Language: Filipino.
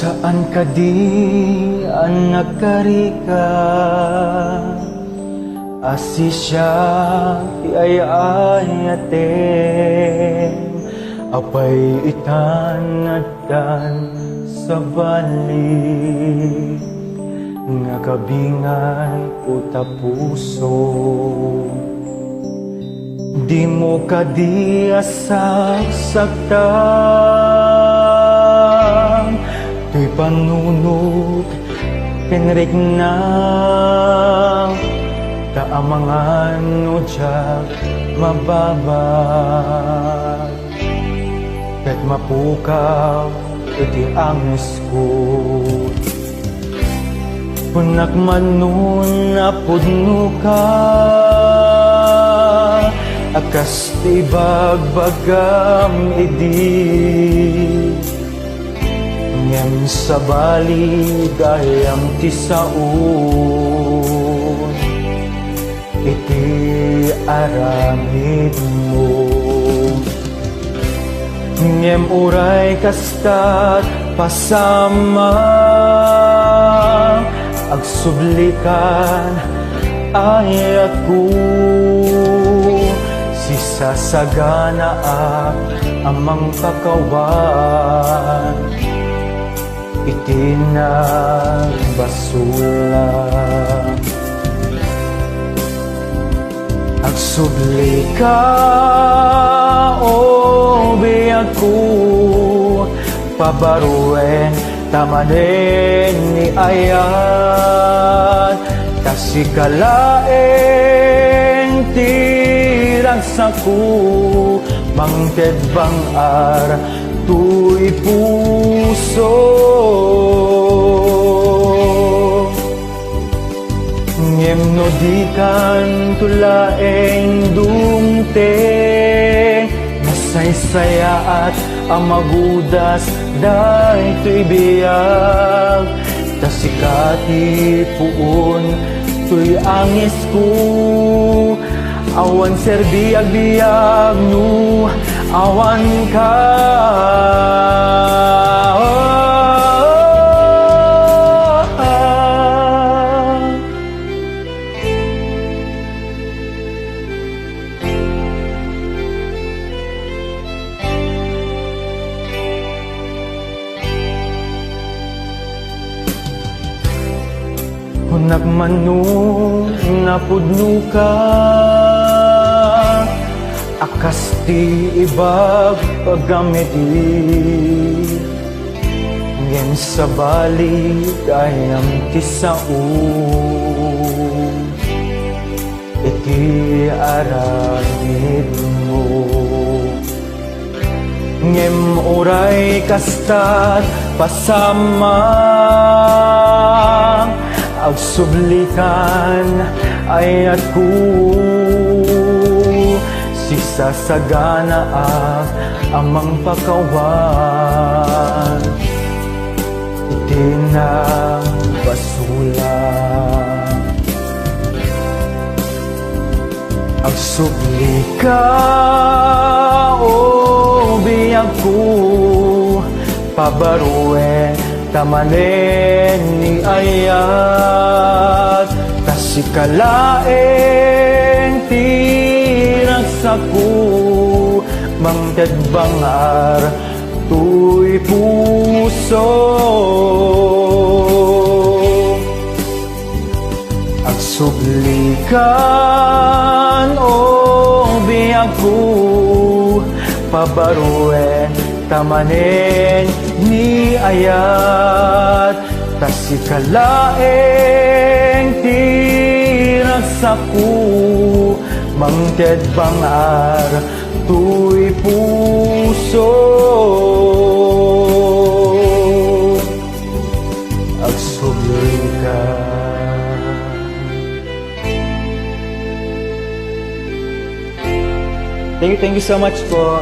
Saan ka di ang nagkarika Asi siya ti ay ayaten Apay itanadkan sa bali. Nga kabingay uta puso. Di mo ka asaksak-saktan To'y panunod Pinrik na Taamangan o tiyak mababa Kat mapukaw iti ang iskut Punak manun na pudno ka Akas ti bagbagam idi Ngem sa bali gayam ti saun Iti aramid mo. Ngem uray kastat pasama. Agsublikan ay ako. Si sasagana ak amang pakawan Itinagbasula Agsubli ka o biyag ko Pabaruen tamanen ni ayat Kasikalaeng tirang saku Mangted bang ar tuy puso. Ngem no di kan tulaeng dumteng Masaysaya at amagudas Dahi to'y biyag. Tasikati puon To'y angis ko. Awan serbiag biyag no Awan ka. Hunak manu napudno ka Akas ti ibag pagamiti Ngem sa bali kayam ti saun Iti aramid mo. Ngem oray kastat pasama. Agsublikan ay at ku Si sasagana ak amang pakawan Itinang basulan Agsubli ka o biyag ko Pabaruen tamanen ni ayat. Kasikalaeng tirang saku Mangtad bangar tuy puso. Agsublikan o biyag ko Pabaruen tamanen ni ayat. Tasikalaeng tirang saku Mangted bangar tuy puso Agsublikan Thank you, thank you so much po.